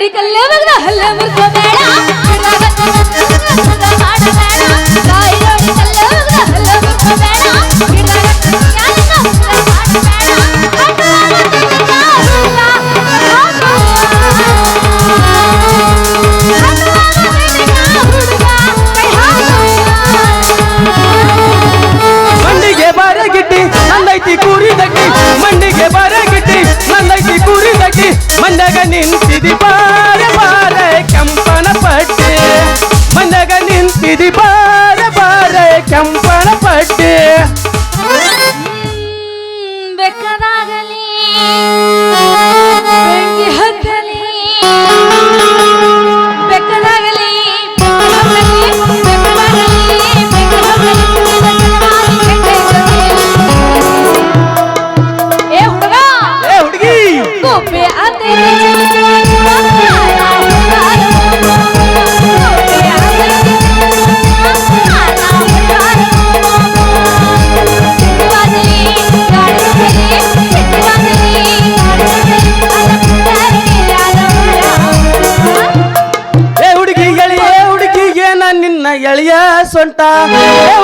ನೋಡಿ ಕಲ್ಲೇ ಮಗನ ಹಲ್ಲ ಮುರ್ಕೋಬೇಡ ಮಾಡಬೇಡ ಮಂದಾಗ ನಿಂತಿದಿ ಬಾರ ಬಾರ ಕೆಂಪನ ಪಟ್ಟಿ ಮಂದಾಗ ನಿಂತಿದಿ ಬಾರ ಬಾರ cantar.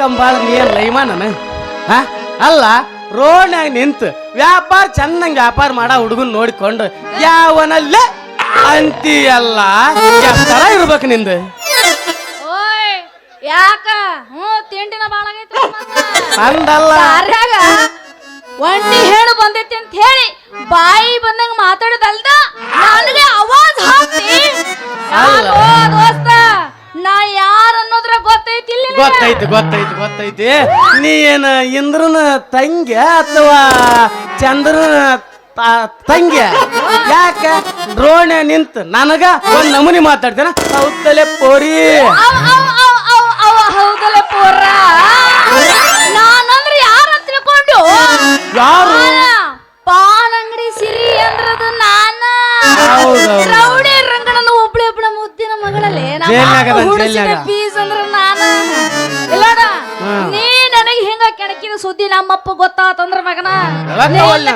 ಕಂಬಾಳ ನೀ ಲೈಮಾ ನಾನು? ಹಾ? ಅಲ್ಲ ರೋಡ್ನ್ಯಾಗ ನಿಂತು ವ್ಯಾಪಾರ ಚೆನ್ನಾಗಿ ವ್ಯಾಪಾರ ಮಾಡ ಹುಡುಗನ್ ನೋಡಿಕೊಂಡು ಯಾವನಲ್ಲೇ ಅಂತೀಯಲ್ಲ? ಎತ್ತರ ಇರ್ಬೇಕು ನಿಂದು. ಓಯ್ ಯಾಕ? ಹ್ಞೂ ತಿಂಡಿನ ಅಂದಲ್ಲ. ದಾರ್ಯಾಗ ಒಂಟಿ ಹೇಳು ಬಂದೈತಿ ಅಂತ ಹೇಳಿ ಬಾಯಿ ಬಂದಂಗ ಮಾತಾಡೋದಲ್ದ? ನನಗೆ ಗೊತ್ತೈತಿ? ಗೊತ್ತೈತಿ ಗೊತ್ತೈತಿ ನೀ ಏನ ಇಂದ್ರನ ತಂಗಿ ಅಥವಾ ಚಂದ್ರನ ತಂಗಿ? ಯಾಕ? ದ್ರೋಣ ನಿಂತ ನನಗ ಒಂದ್ ನಮೂನಿ ಮಾತಾಡ್ತೇನ. ಹೌದಲೆ ಪೋರಿ. ನಾನು.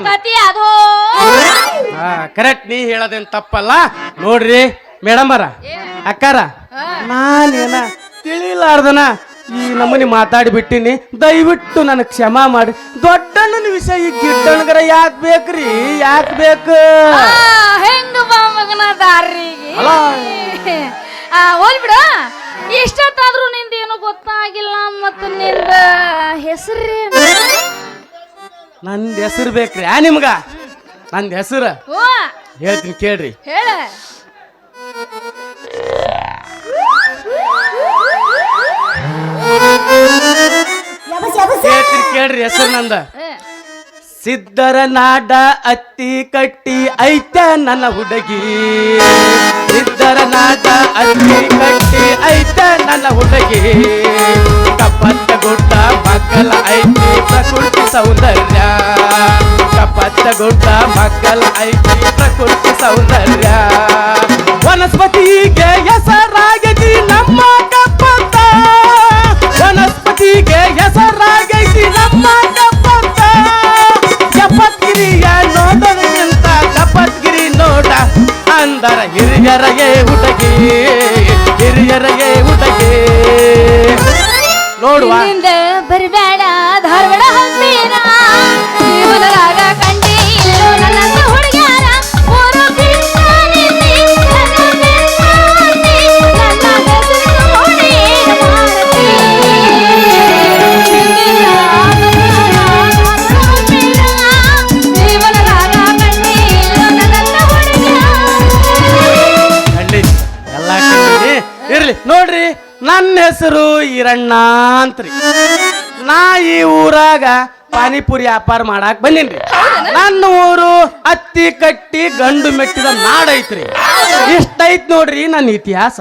ಕರೆಕ್ಟ್ ನೀ ಹೇಳೋದೇನ್ ತಪ್ಪಲ್ಲ. ನೋಡ್ರಿ ಮೇಡಮರ ಅಕ್ಕಾರ. ನಾನೇನ ತಿಳಿಲಾರ್ದನ ಈ ನಮ್ಮನಿ ಮಾತಾಡಿ ಬಿಟ್ಟಿನಿ ದಯವಿಟ್ಟು ನನಗೆ ಕ್ಷಮಾ ಮಾಡಿ. ದೊಡ್ಡಣ್ಣನ ವಿಷಯ ಈ ಗಿಡ್ಡಣ್ಣಗರ ಯಾಕೆ ಬೇಕ್ರಿ? ಯಾಕೆ ಬೇಕು? ಹೆಂಗ ಬಾ ಮಗನ ದಾರಿಗೆ? ಅಲ್ಲ. ಎಷ್ಟೊತ್ತಾದ್ರೂ ನಿಂದ ಏನು ಗೊತ್ತಾಗಿಲ್ಲ ಮತ್ತು ನಿಂದ ಹೆಸರೇನು ನಂದು ಹೆಸರು ಬೇಕ್ರಿ. ಆ ನಿಮ್ಗ? ನಂದು ಹೆಸರು? ಓ ಹೇಳ್ತೀನಿ ಕೇಳ್ರಿ. ಹೇಳ. ಹೇಳ್ತೀನಿ ಕೇಳ್ರಿ ಹೆಸರು ನಂದ. ಸಿದ್ಧರ ನಾಡ ಅತ್ತಿ ಕಟ್ಟಿ ಐತ ನನ್ನ ಹುಡುಗಿ. ಸಿದ್ಧರ ಅತ್ತಿ ಕಟ್ಟಿ ಐತ ನನ್ನ ಹುಡುಗಿ. ಕಪ್ಪತ್ತ ಗುಡ್ಡ ಮಕ್ಕಳ ಐತಿ ಪ್ರಕೃತಿ ಸೌಂದರ್ಯ ಕಪ್ಪತ್ತ ಗುಡ್ಡ ಮಕ್ಕಳ ಐತಿ ಪ್ರಕೃತಿ ಸೌಂದರ್ಯ ನೋಡುವ. ಬರಬೇಡ ಧಾರವಾಡ ಹೆಸರು ಈರಣ್ಣ ಅಂತ್ರಿ. ನಾ ಈ ಊರಾಗ ಪಾನಿಪುರಿ ವ್ಯಾಪಾರ ಮಾಡಾಕ್ ಬಂದಿನ್ರಿ. ನನ್ನ ಊರು ಅತ್ತಿ ಕಟ್ಟಿ ಗಂಡು ಮೆಟ್ಟಿದ ನಾಡೈತ್ರಿ ಇಷ್ಟೈತ್ ನೋಡ್ರಿ ನನ್ನ ಇತಿಹಾಸ.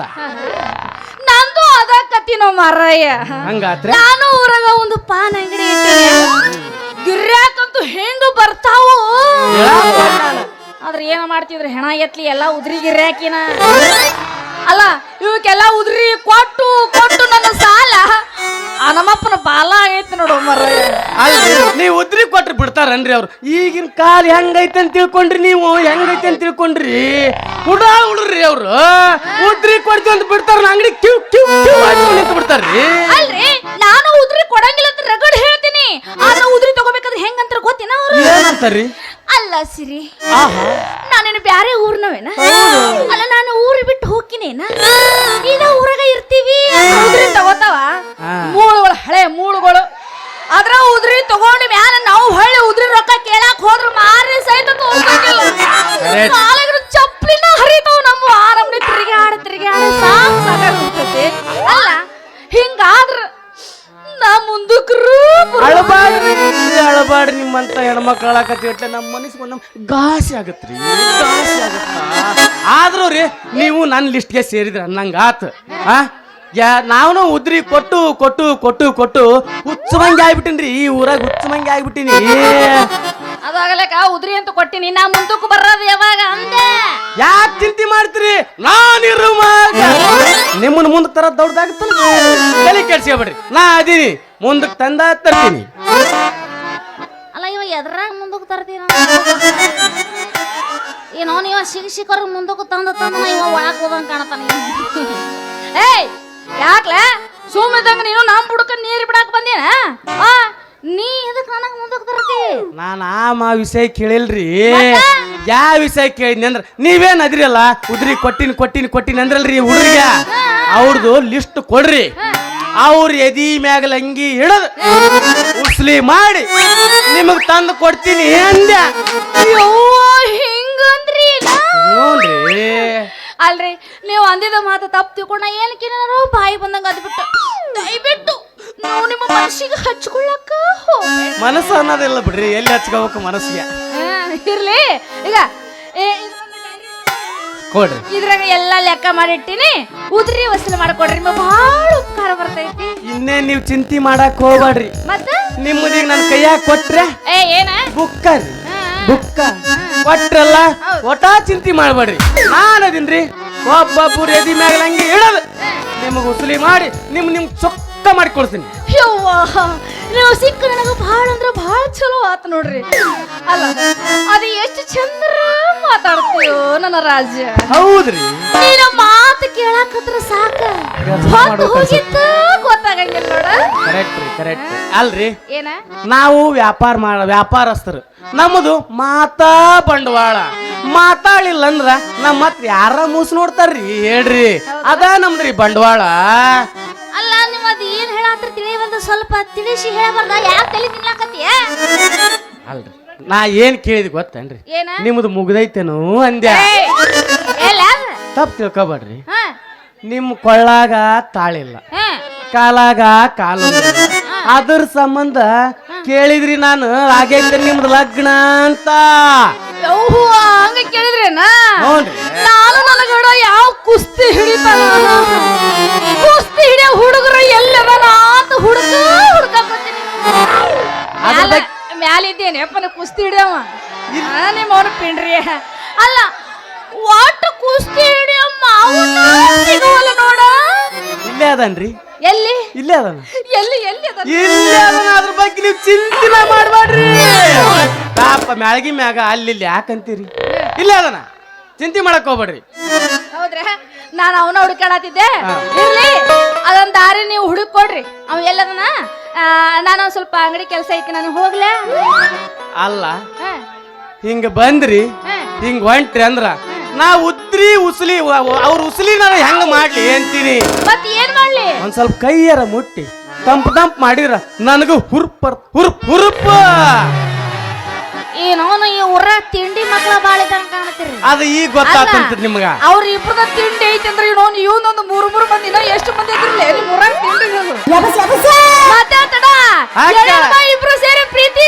ನಂದು ಅದ ಕತ್ತಿನೋ ಮಾರಯ್ಯ ಹಂಗಾತ್ರೆ ನಾನು ಊರಾಗ ಒಂದು ಪಾನ್ ಅಂಗಡಿ ಗಿರ್ಯಾಕಂತೂ ಹೆಂಗ ಬರ್ತಾವು? ಆದ್ರೆ ಏನ ಮಾಡ್ತಿದ್ರು ಹೆಣ ಎತ್ಲಿ ಎಲ್ಲ ಉದ್ರಿ ಗಿರ್ಯಾಕಿನ. ಅಲ್ಲ ಇವಕ್ಕೆಲ್ಲ ಉದ್ರಿ ಕೊಟ್ಟು ಕೊಟ್ಟು ನನ್ನ ಸಾಲ. ಆ ನಮ್ಮಪ್ಪನ ಬಾಲ ಆಗೈತಿ ನೋಡು ಅಲ್ರಿ ನೀವು ಉದ್ರಿ ಕೊಟ್ರಿ ಬಿಡ್ತಾರನ್ರಿ ಅವ್ರು? ಈಗಿನ ಕಾಲ ಹೆಂಗೈತೆ ಅಂತ ತಿಳ್ಕೊಂಡ್ರಿ ನೀವು ಹೆಂಗೈತೆ ಅಂತ ತಿಳ್ಕೊಂಡ್ರಿ? ಹುಡ ಹುಡ್ರಿ ಅವ್ರು. ಉದ್ರಿ ಕೊಡ್ತೀವಿ ಅಂತ ಬಿಡ್ತಾರ ಅಂಗಡಿ ಕ್ಯೂ ಕ್ಯೂ ಕ್ಯೂ ಅಂತ ಬಿಡ್ತಾರ್ರಿ. ಅಲ್ರಿ ನಾನು ಉದ್ರಿ ಕೊಡಂಗಿಲ್ಲ ಅಂತ ರಗಡ್ ಹೇಳ್ತೀನಿ. ಆದ್ರೆ ಉದ್ರಿ ತಗೋಬೇಕಾದ್ರೆ ಹೆಂಗಂತ ಗೊತ್ತಿನ ಅವ್ರು? ಏನಂತಾರ್ರಿ? ಅಲ್ಲ ಸಿರಿ. ಆಹಾ. ನಾನೇನು ಬ್ಯಾರೆ ಊರ್ನವೇನ? ಅಲ್ಲ ಬಿಟ್ಟು ಈಗ ಊರಾಗ ಇರ್ತೀವಿ. ಉದ್ರಿ ತಗೋತಾವ. ಮೂಳುಗಳು ಹಳೆ ಮೂಳುಗಳು. ಅದ್ರ ಉದ್ರಿ ತಗೊಂಡ ಮ್ಯಾಲ ನಾವು ಹೊಳ್ಳಿ ಉದ್ರಿ ರೊಕ್ಕ ಕೇಳಾಕ ಹೋದ್ರ ಮಾರಿ ಸಹಿತ. ಕಾಲಾಗಿನ ಚಪ್ಲಿನ ಹರಿತಾವ ನಮ್ಮ ಆರಮ್ನಿ ತಿರುಗಾಡ ತಿರುಗಾಡ ಸಾಕು ಸಾಕಾಗ್ಬಿಡ್ತೈತಿ ಅಲ್ಲ ಅಳಬಾಡ್ರಿ ನಿಮ್ಮಂತ ಹೆಣ್ಮಕ್ಳು ಅಳಕತ್ತಿಟ್ಲೆ ನಮ್ಮ ಮನಸ್ಸಿಗೆ ನಮ್ಮ ಗಾಸಿ ಆಗತ್ರಿ ಗಾಸಿ ಆಗತ್ತ ಆದ್ರೂ ರೀ ನೀವು ನನ್ನ ಲಿಸ್ಟ್ಗೆ ಸೇರಿದ್ರ ಅನ್ನಂಗೆ ಆತು. ಆ? ಯಾ ನಾನು ಉದ್ರಿ ಕೊಟ್ಟು ಕೊಟ್ಟು ಕೊಟ್ಟು ಕೊಟ್ಟು ಹುಚ್ಚುಮಂಗಿ ಆಗ್ಬಿಟ್ಟಿನ್ರಿ ಈ ಊರಾಗ ಹುಚ್ಚುಮಂಗಿ ಆಗ್ಬಿಟ್ಟಿನಿ. ಅದಾಗಲಕ್ಕ ಉದ್ರಿ ಅಂತ ಕೊಟ್ಟಿನಿ ನಾ ಮುಂದಕ್ಕೂ ಬರೋದು ಯಾವಾಗ ಅಂದೆ? ಯಾಕೆ ಚಿಂತೆ ಮಾಡ್ತೀರಿ? ನಾನಿರು ಮಗ ನಿಮ್ಮನ್ನ ಮುಂದಕ್ಕೆ ತರ ದೊಡ್ಡದಾಗುತ್ತ ತಲೆ ಕೆಡ್ಸ್ಕೊಬೇಡ್ರಿ. ನಾ ಅದೀನಿ. ಮುಂದಕ್ಕೆ ತಂದ ತರ್ತೀನಿ. ಎದ್ರಾಗ ಮುಂದಕ್ಕೆ ತರ್ತೀನ ಏನೋ ನೀವ ಶಿಕ್ಷಕರ ಮುಂದಕ್ಕೆ ತಂದ ತಂದ ಇವ ಒಳಕ್ ಹೋದಂಗ ಕಾಣತಾನ. ಏಯ್ ಯಾಕ್ಲೆ? ಸುಮ್ಮಿದಂಗ ನೀನು ನಮ್ಮ ಬುಡಕ ನೀರು ಬಿಡಾಕ್ ಬಂದೇನ? ಆ ನೀ ಇದಕ್ಕೆ ನನಗೆ ಮುಂದಕ್ಕೆ ತರ್ತಿ? ನಾನು ಆ ಮಾ ವಿಷಯ ಕೇಳಿಲ್ರಿ. ಯಾವ ವಿಷಯ ಕೇಳಿದ್ನಿ ಅಂದ್ರೆ ನೀವೇನ್ ಅದಿರಲ್ಲ? ಉದ್ರಿ ಕೊಟ್ಟಿನ ಕೊಟ್ಟಿನ ಕೊಟ್ಟಿನ ಅಂದ್ರಲ್ರಿ ಹುಡುಗ ಅವ್ರದ್ದು ಲಿಸ್ಟ್ ಕೊಡ್ರಿ. ಅವ್ರ ಎದಿ ಮ್ಯಾಗಲ ಅಂಗಿ ಹಿಡದ್. ಉಸ್ಲಿ ಮಾಡಿ ನಿಮಗ್ ತಂದು ಕೊಡ್ತೀನಿ ಯವ್ವ ಹಿಂಗಂದ್ರಿ? ನೋಡ್ರಿ ಅಲ್ರಿ ನೀವು ಅಂದಿದ ಮಾತು ತಪ್ಪು ತಿಳ್ಕೊಂಡ ಏನಕ್ಕೇನಾರು ಬಾಯಿ ಬಂದಂಗ ಅದ್ಬಿಟ್ಟು. ದಯವಿಟ್ಟು ನಾವು ನಿಮ್ಮ ಮನಸ್ಸಿಗೆ ಹಚ್ಕೊಳ್ಳಕ್ಕ ಮನಸ್ಸು ಅನ್ನೋದಿಲ್ಲ ಬಿಡ್ರಿ ಎಲ್ಲಿ ಹಚ್ಕೋಬೇಕು ಮನಸ್ಸಿಗೆ? ಇರ್ಲಿ. ಈಗ ಕೊಡ್ರಿ ಇದ್ರಾಗ ಎಲ್ಲ ಲೆಕ್ಕ ಮಾಡಿಟ್ಟಿನಿ. ಉದ್ರಿ ವಸೂಲಿ ಮಾಡ್ಕೊಡ್ರಿ. ನಿಮ್ಗೆ ಬಹಳ ಉಪಕಾರ ಬರ್ತೈತಿ. ಇನ್ನೇ ನೀವು ಚಿಂತೆ ಮಾಡಕ್ ಹೋಗ್ಬೇಡ್ರಿ. ಮತ್ತ? ನಿಮ್ಮದೀಗ ನನ್ನ ಕೈಯಾಗ ಕೊಟ್ರೆ ಏ ಏನ? ಬುಕ್ಕ ರೀ. ಬುಕ್ಕ. ಕೊಟ್ರಲ್ಲ ಒಟ ಚಿಂತೆ ಮಾಡ್ಬೇಡ್ರಿ. ನಾನು ಅದೀನ್ರಿ ಒಬ್ಬೊಬ್ಬರು ಎದಿ ಮ್ಯಾಗ ಹಂಗೆ ಇಡೋದು. ನಿಮಗೆ ಉಸುಲಿ ಮಾಡಿ ನಿಮ್ ನಿಮ್ ಚೊಕ್ಕ ಮಾಡಿ ಕೊಡ್ತೀನಿ ಯವ್ವ. ನೀವು ಸಿಕ್ಕ ನನಗೆ ಭಾಳ ಅಂದ್ರೆ ಭಾಳ ಚಲೋ ಆತು ನೋಡ್ರಿ. ಅಲ್ಲ ಅದು ಎಷ್ಟು ಚಂದ್ರ ಮಾತಾಡ್ತೀಯೋ ನನ್ನ ರಾಜ. ಹೌದ್ರಿ. ನೀನ ಮಾತು ಕೇಳಾಕತ್ರ ಸಾಕ. ಹೊತ್ತು ಹೋಗಿತ್ತ ಗೊತ್ತಾಗಂಗಿಲ್ಲ ನೋಡ. ಕರೆಕ್ಟ್ ರೀ ಕರೆಕ್ಟ್ ಅಲ್ರಿ. ಏನ? ನಾವು ವ್ಯಾಪಾರ ಮಾಡ ವ್ಯಾಪಾರಸ್ಥರು. ನಮ್ಮದು ಮಾತಾ ಬಂಡವಾಳ. ಮಾತಾಡಿಲ್ಲ ಅಂದ್ರ ನಮ್ಮ ಮತ್ ಯಾರ ಮೂಸ್ ನೋಡ್ತಾರ್ರಿ? ಹೇಳ್ರಿ. ಅದ ನಮ್ದ್ರಿ ಬಂಡವಾಳ. ಹೇಳಾತ್ರ ತಿಳಿಯವಲ್ದು ಸ್ವಲ್ಪ ತಿಳಿಸಿ ಹೇಳಬಾರ್ದ? ತಲೆ ತಿನ್ಲಾಕತ್ತೀಯ ಅಲ್ರಿ. ನಾ ಏನ್ ಕೇಳಿದ್ ಗೊತ್ತೇನ್ರಿ? ಏನ? ನಿಮ್ದು ಮುಗ್ದೈತೇನು ಅಂದ್ಯ? ಎಲ್ಲ? ತಪ್ಪು ತಿಳ್ಕೊಬೇಡ್ರಿ. ಹಾ, ನಿಮ್ ಕೊಳ್ಳಾಗ ತಾಳಿಲ್ಲ. ಹಾ. ಕಾಲಾಗ ಕಾಲು ಅದ್ರ ಸಂಬಂಧ ಕೇಳಿದ್ರಿ ನಾನು. ಆಗೈತೆ ನಿಮ್ದು ಲಗ್ನ ಅಂತ. ಯವ್ವ, ಹಂಗ ಕೇಳಿದ್ರೇನ? ನೋಡ್ರಿ. ನಾನು ನನಗಡ ಯಾವ ಕುಸ್ತಿ ಹಿಡಿತಾನ. ಮಂದಿ ಹಿಡಿಯ ಹುಡುಗರು ಎಲ್ಲವರ ಆತ ಹುಡುಗ ಹುಡುಕತ್ತೀನಿ ಮ್ಯಾಲ ಅಪ್ಪನ ಕುಸ್ತಿ ಹಿಡಿಯವ. ನಿಮ್ಮ ಅವನು ಪಿಂಡ್ರಿ. ಅಲ್ಲ ಒಟ್ಟು ಕುಸ್ತಿ ಹಿಡಿಯಮ್ಮ ಮಾವನ ನೋಡು ನೋಡ. ಇಲ್ಲೇ ಅದನ್ರಿ. ಎಲ್ಲಿ? ಇಲ್ಲೇ ಅದನ. ಎಲ್ಲಿ ಎಲ್ಲಿ ಅದನ? ಅದನ ಅದ್ರ ಬಗ್ಗೆ ನೀವು ಚಿಂತಿನ ಮಾಡಬೇಡ್ರಿ ಪಾಪ ಮ್ಯಾಳಗಿ ಮ್ಯಾಗ ಅಲ್ಲಿ ಇಲ್ಲಿ ಯಾಕಂತೀರಿ? ಇಲ್ಲೇ ಅದನ. ಚಿಂತೆ ಮಾಡಕ್ ಹೋಗ್ಬೇಡ್ರಿ. ಹೌದ್ರಾ ನಾನು ಅವನ ಹುಡುಕಾಡತ್ತಿದ್ದೆ. ಇರ್ಲಿ ಅದೊಂದ್ ದಾರಿ ನೀವು ಹುಡುಕೊಡ್ರಿ ಅವ ಎಲ್ಲದನ್ನ ನಾನು ಒಂದ್ ಸ್ವಲ್ಪ ಅಂಗಡಿ ಕೆಲಸ ಐತಿ ನಾನು ಹೋಗ್ಲಾ? ಅಲ್ಲ ಹಿಂಗ ಬಂದ್ರಿ. ಹಿಂಗ ಹೊಂಟ್ರಿ ಅಂದ್ರ ನಾ ಉದ್ರಿ ಉಸಲಿ ಅವ್ರ ಉಸ್ಲಿ ನಾನು ಹೆಂಗ ಮಾಡ್ಲಿ ಅಂತೀನಿ. ಮತ್ ಏನ್ ಮಾಡ್ಲಿ? ಒಂದ್ ಸ್ವಲ್ಪ ಕೈಯರ ಮುಟ್ಟಿ ತಂಪ್ ತಂಪ್ ಮಾಡಿದ್ರ ನನಗೂ ಹುರ್ಪ್ ಹುರ್ಪ್ ಹುರುಪ. ಏನೋನು ಈ ಊರ ತಿಂಡಿ ಮಕ್ಕಳ ಬಾಳ ಇದ್ದಂಗ ಅದು ಈಗ ಗೊತ್ತಾಗ್ತಂತ ನಿಮ್ಗ. ಅವ್ರ ಇಬ್ಬರದ ತಿಂಡಿ ಐತಿ ಅಂದ್ರೆ ಏನೋನು ಇವನೊಂದು ಮೂರು ಮೂರು ಮಂದಿ ಎಷ್ಟು ಮಂದಿ ಇದ್ರಲ್ಲಿ ನಿಮ್ಮ ಊರಾಗ ತಿಂಡಿ ಮಾತಾಡ್ತಡ ಇಬ್ರು ಸೇರಿ ಪ್ರೀತಿ